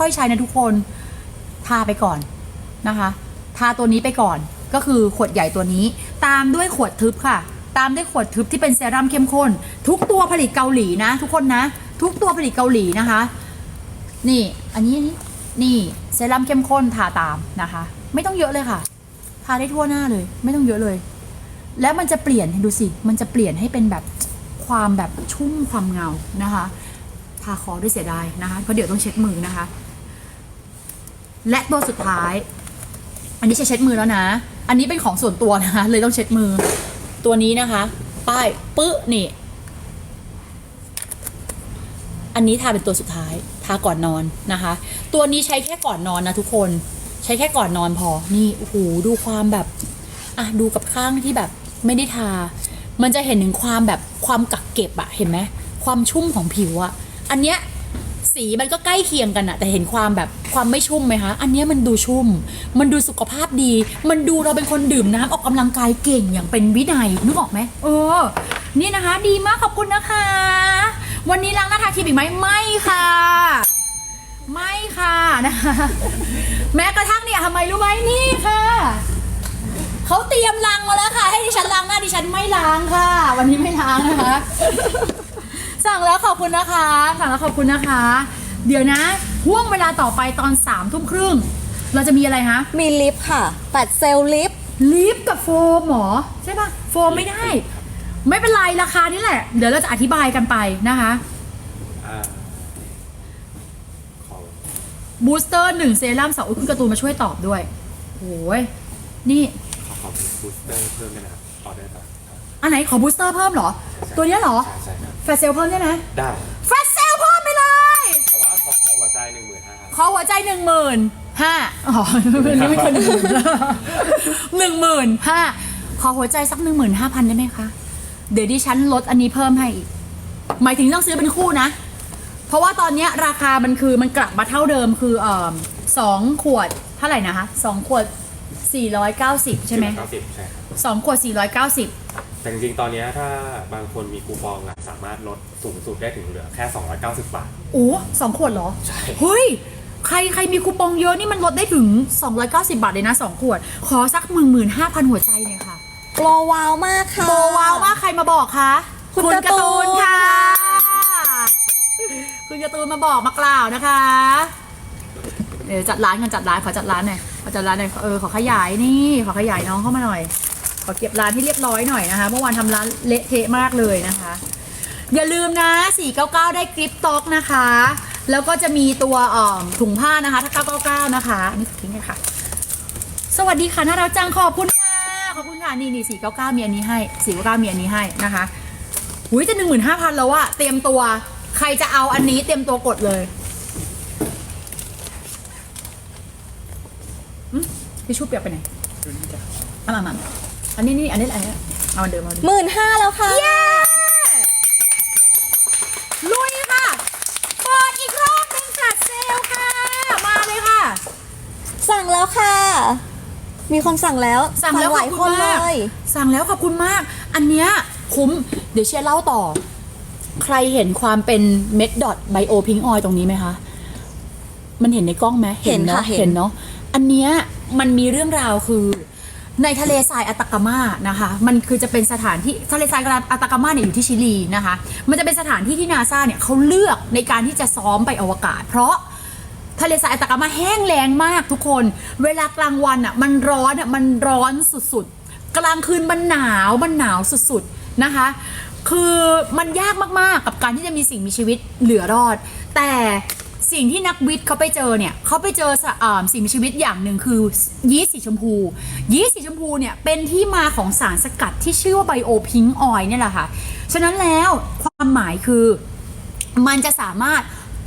ค่อยใช้นะทุกคน ทาไปก่อนนะคะ ทาตัวนี้ไปก่อน ก็คือขวดใหญ่ตัวนี้ ตามด้วยขวดทึบค่ะ ตามด้วยขวดทึบที่เป็นเซรั่มเข้มข้น ทุกตัวผลิตเกาหลีนะ ทุกคนนะ ทุกตัวผลิตเกาหลีนะคะ นี่ อันนี้นี่นี่เซรั่มเข้มข้นทาตามนะคะ ไม่ต้องเยอะเลยค่ะ ทาได้ทั่วหน้าเลย ไม่ต้องเยอะเลย แล้วมันจะเปลี่ยนดูสิ มันจะเปลี่ยนให้เป็นแบบความแบบชุ่มความเงานะคะ ทาคอด้วยเสียดายนะคะ เพราะเดี๋ยวต้องเช็ดมือนะคะ และตัวสุดท้าย อันนี้ใช้เช็ดมือแล้วนะ อันนี้เป็นของส่วนตัวนะคะเลยต้องเช็ดมือ ตัวนี้นะคะ ป้ายปึ๊นี่ อันนี้ทาเป็นตัวสุดท้าย ทาก่อนนอนนะคะ ตัวนี้ใช้แค่ก่อนนอนนะทุกคน ใช้แค่ก่อนนอนพอ นี่โอ้โหดูความแบบ อะดูกับข้างที่แบบไม่ได้ทา มันจะเห็นถึงความแบบความกักเก็บอะเห็นไหมความชุ่มของผิวอะอันเนี้ย สีมันก็ใกล้เคียงกันอะแต่เห็นความแบบความไม่ชุ่มไหมคะ อันเนี้ยมันดูชุ่ม มันดูสุขภาพดี มันดูเราเป็นคนดื่มน้ำออกกำลังกายเก่งอย่างเป็นวินัยนึกออกไหมเออ นี่นะคะ ดีมากขอบคุณนะคะ วันนี้ล้างหน้าทาครีมอีกไหมไม่ค่ะ ไม่ค่ะนะคะ แม้กระทั่งเนี่ยทำไมรู้ไหมนี่ค่ะเขาเตรียมล้างมาแล้วค่ะ ให้ดิฉันล้างหน้าดิฉันไม่ล้างค่ะ วันนี้ไม่ล้างนะคะ สั่งแล้วขอบคุณนะคะ สั่งแล้วขอบคุณนะคะ เดี๋ยวนะห่วงเวลาต่อไปตอนสามทุ่มครึ่ง เราจะมีอะไรคะมีลิฟต์ค่ะ ปัดเซลล์ลิฟต์ลิฟต์กับโฟมเหรอใช่ปะโฟมไม่ได้ ไม่เป็นไรราคานี่แหละ เดี๋ยวเราจะอธิบายกันไปนะคะ อ่าของบูสเตอร์หนึ่งเซรั่มสาวอุ้ยคุณการ์ตูนมาช่วยตอบด้วยโอ้ยนี่ ขอขอบบูสเตอร์เพิ่มด้วยนะครับออเดอร์ต่ออันไหนขอบูสเตอร์เพิ่มเหรอ ตัวเนี้ยเหรอ ใช่ใช่ครับแฟ ลชเซลเพิ่มได้ไหมได้ แฟลชเซลเพิ่มไปเลย แต่ว่าขอขอหัวใจหนึ่งหมื่นห้าขอหัวใจหนึ่งหมื่นห้าอ๋อนี่ไม่คนหนึ่งหมื่นหนึ่งหมื่นห้าขอหัวใจสักหนึ่งหมื่นห้าพันได้ไหมคะ เดี๋ยวดิฉันลดอันนี้เพิ่มให้อีก หมายถึงต้องซื้อเป็นคู่นะ เพราะว่าตอนเนี้ยราคามันคือมันกลับมาเท่าเดิมคือเอ่อสองขวดเท่าไหร่นะคะสองขวดสี่ร้อยเก้าสิบใช่ไหมเก้าสิบใช่ครับสองขวดสี่ร้อยเก้าสิบ แต่จริงๆ ตอนเนี้ยถ้าบางคนมีคูปองอะสามารถลดสูงสุดได้ถึงเหลือแค่ 290 บาท โอ้สองขวดเหรอ ใช่ เฮ้ย ใครใครมีคูปองเยอะนี่มันลดได้ถึง 290 บาทเลยนะ 2 ขวด ขอสักหมื่นหมื่นห้าพันหัวใจหน่อยค่ะโปรว้าวมากค่ะ โบว้าวว่าใครมาบอกคะคุณการ์ตูนค่ะ คุณการ์ตูนมาบอกมากล่าวนะคะ เดี๋ยวจัดร้านกันจัดร้านขอจัดร้านหน่อยขอจัดร้านหน่อยเออขอขยายนี่ ขอขยายน้องเข้ามาหน่อย ขอเก็บร้านให้เรียบร้อยหน่อยนะคะ เมื่อวานทำร้านเละเทะมากเลยนะคะ อย่าลืมนะ 499 ได้กริปต็อกนะคะ แล้วก็จะมีตัวเอ่อถุงผ้านะคะ ถ้า 999 นะคะอันนี่ทิ้งเลยค่ะ สวัสดีค่ะน่ารักจังขอบคุณค่ะ ขอบคุณค่ะ นี่นี่499 มีอันนี้ให้ 499 มีอันนี้ให้นะคะหุยจะ 15,000 แล้วอะเตรียมตัวใครจะเอาอันนี้เตรียมตัวกดเลยอืมพี่ชูเปียกไปไหนเอามามามา อันนี้นี่อันนี้อะไรเนี่ยเอาอันเดิมเอาอันเดิมหมื่นห้าแล้วค่ะ เย้ ลุยค่ะเปิดอีกรอบหนึ่งจัดเซลลค่ะ มาเลยค่ะ สั่งแล้วค่ะ มีคนสั่งแล้วสั่งแล้วหขอลาบยคุคนณเลมากย สั่งแล้วขอบคุณมาก อันเนี้ยคุ้ม เดี๋ยวเชียร์เล่าต่อ ใครเห็นความเป็นเม็ดดอทไบโอพิงออยตรงนี้ไหมคะ มันเห็นในกล้องไหมเห็นเนาะค่ะเห็น เห็นเนาะ อันเนี้ยมันมีเรื่องราวคือ ในทะเลทรายอัตากามานะคะ มันคือจะเป็นสถานที่ทะเลทรายอัตากามาเนี่ยอยู่ที่ชิลีนะคะ มันจะเป็นสถานที่ที่นาซาเนี่ยเขาเลือกในการที่จะซ้อมไปอวกาศ เพราะทะเลทรายอัตากามาแห้งแล้งมากทุกคน เวลากลางวันอะมันร้อนอะมันร้อนสุดๆ กลางคืนมันหนาวมันหนาวสุดๆนะคะ คือมันยากมากๆกับการที่จะมีสิ่งมีชีวิตเหลือรอด แต่ สิ่งที่นักวิทย์เขาไปเจอเนี่ยเขาไปเจอสอ่าสิ่งมีชีวิตอย่างหนึ่งคือยีสต์สีชมพู ยีสต์สีชมพูเนี่ยเป็นที่มาของสารสกัดที่ชื่อว่าไบโอพิงออยเนี่ยแหละค่ะ ฉะนั้นแล้วความหมายคือมันจะสามารถ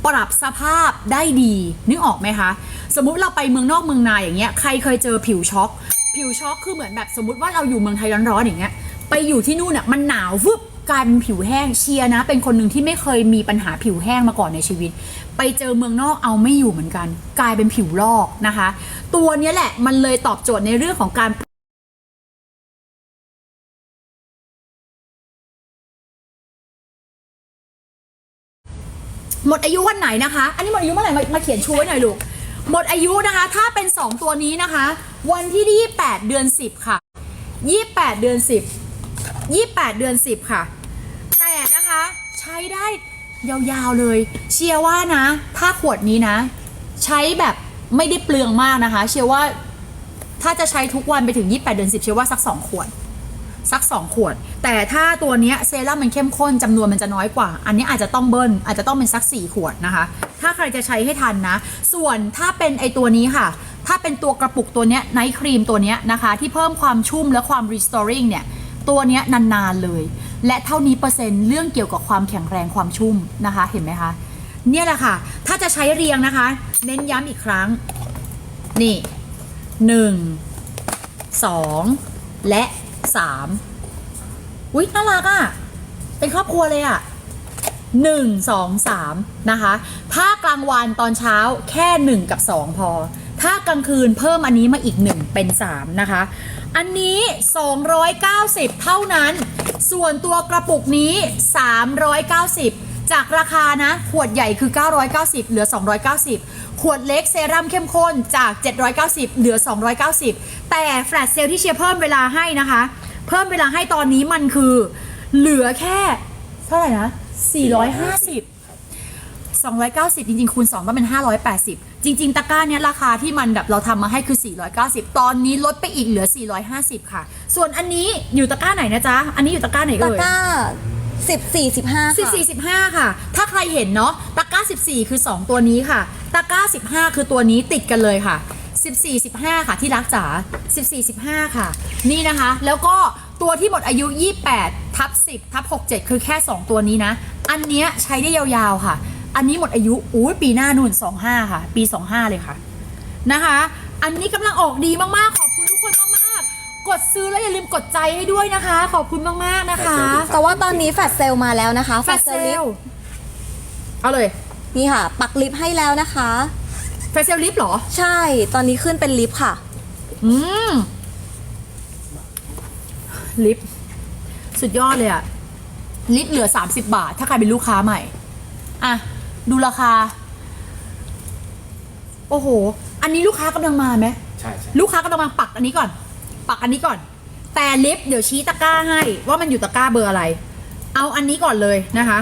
ปรับสภาพได้ดีนึกออกไหมคะ สมมุติเราไปเมืองนอกเมืองนาอย่างเงี้ยใครเคยเจอผิวช็อก ผิวช็อกคือเหมือนแบบสมมติว่าเราอยู่เมืองไทยร้อนๆอย่างเงี้ยไปอยู่ที่นู่นอะมันหนาววึบ กลายเป็นผิวแห้งเชียร์นะ เป็นคนหนึ่งที่ไม่เคยมีปัญหาผิวแห้งมาก่อนในชีวิต ไปเจอเมืองนอกเอาไม่อยู่เหมือนกัน กลายเป็นผิวลอกนะคะ ตัวนี้แหละมันเลยตอบโจทย์ในเรื่องของการหมดอายุวันไหนนะคะ อันนี้หมดอายุเมื่อไหร่มามาเขียนชูไว้หน่อยลูก หมดอายุนะคะ ถ้าเป็น 2 ตัวนี้นะคะ วันที่ 28 เดือน 10 ค่ะ 28 เดือน 10 28 เดือน 10 ค่ะ แต่นะคะใช้ได้ยาวๆเลย เชียร์ว่านะ ถ้าขวดนี้นะ ใช้แบบไม่ได้เปลืองมากนะคะ เชียร์ว่าถ้าจะใช้ทุกวันไปถึง 28 เดือน 10 เชียร์ว่าสัก 2 ขวดสัก 2 ขวด แต่ถ้าตัวเนี้ยเซรั่มมันเข้มข้นจำนวนมันจะน้อยกว่า อันนี้อาจจะต้องเบิ้ลอาจจะต้องเป็นสัก 4 ขวดนะคะ ถ้าใครจะใช้ให้ทันนะ ส่วนถ้าเป็นไอตัวนี้ค่ะ ถ้าเป็นตัวกระปุกตัวเนี้ยไนท์ครีมตัวเนี้ยนะคะ ที่เพิ่มความชุ่มและความ restoring เนี่ย ตัวเนี้ยนานๆเลย และเท่านี้เปอร์เซ็นต์เรื่องเกี่ยวกับความแข็งแรงความชุ่มนะคะ เห็นไหมคะเนี่ยแหละค่ะ ถ้าจะใช้เรียงนะคะ เน้นย้ำอีกครั้ง นี่หนึ่งสองและสามอุ๊ยน่ารักอะ่ะ เป็นครอบครัวเลยอะ่ะหนึ่งสองสามนะคะ ถ้ากลางวันตอนเช้าแค่หนึ่งกับสองพอ ถ้ากลางคืนเพิ่มอันนี้มาอีกหนึ่งเป็นสามนะคะ อันนี้ 290 เท่านั้น ส่วนตัวกระปุกนี้ 390 จากราคานะ ขวดใหญ่คือ 990 เหลือ 290 ขวดเล็กเซรั่มเข้มข้นจาก 790 เหลือ 290 แต่แฟลชเซลที่เชียร์เพิ่มเวลาให้นะคะ เพิ่มเวลาให้ตอนนี้มันคือ เหลือแค่ เท่าไหร่นะ 450 290 จริงๆคูณ2ก็เป็น 580 จริง ๆตะกร้าเนี้ยราคาที่มันแบบเราทำมาให้คือ 490 ตอนนี้ลดไปอีกเหลือ 450 ค่ะ ส่วนอันนี้อยู่ตะกร้าไหนนะจ๊ะ อันนี้อยู่ตะกร้าไหนตะเอ่ย กร้าสิบสี่สิบห้าค่ะ14 15ค่ะ ถ้าใครเห็นเนาะ ตะกร้า14คือ2ตัวนี้ค่ะ ตะกร้า15คือตัวนี้ติดกันเลยค่ะ14 15ค่ะที่รักจ๋า14 15ค่ะ นี่นะคะ แล้วก็ตัวที่หมดอายุ28ทับ10ทับ67คือแค่2ตัวนี้นะ อันเนี้ยใช้ได้ยาวๆค่ะ อันนี้หมดอายุอุ้ยปีหน้านู่น25 ค่ะ ปี 25 เลยค่ะนะคะ อันนี้กำลังออกดีมากๆ ขอบคุณทุกคนมากๆ กดซื้อแล้วอย่าลืมกดใจให้ด้วยนะคะ ขอบคุณมากๆนะคะ แต่ว่าตอนนี้แฟลชเซลมาแล้วนะคะแฟลชเซลิลปเอาเลย นี่ค่ะ ปักลิปให้แล้วนะคะแฟลชเซลลิฟต์เหรอ ใช่ตอนนี้ขึ้นเป็นลิปค่ะ อืมลิฟต์สุดยอดเลยอะลิฟต์เหลือ 30 บาท ถ้าใครเป็นลูกค้าใหม่ อะ ดูราคา โอ้โห อันนี้ลูกค้ากำลังมาไหม ใช่ใช่ลูกค้ากำลังมาปักอันนี้ก่อน ปักอันนี้ก่อน แต่ลิฟต์เดี๋ยวชี้ตะกร้าให้ ว่ามันอยู่ตะกร้าเบอร์อะไร เอาอันนี้ก่อนเลยนะคะ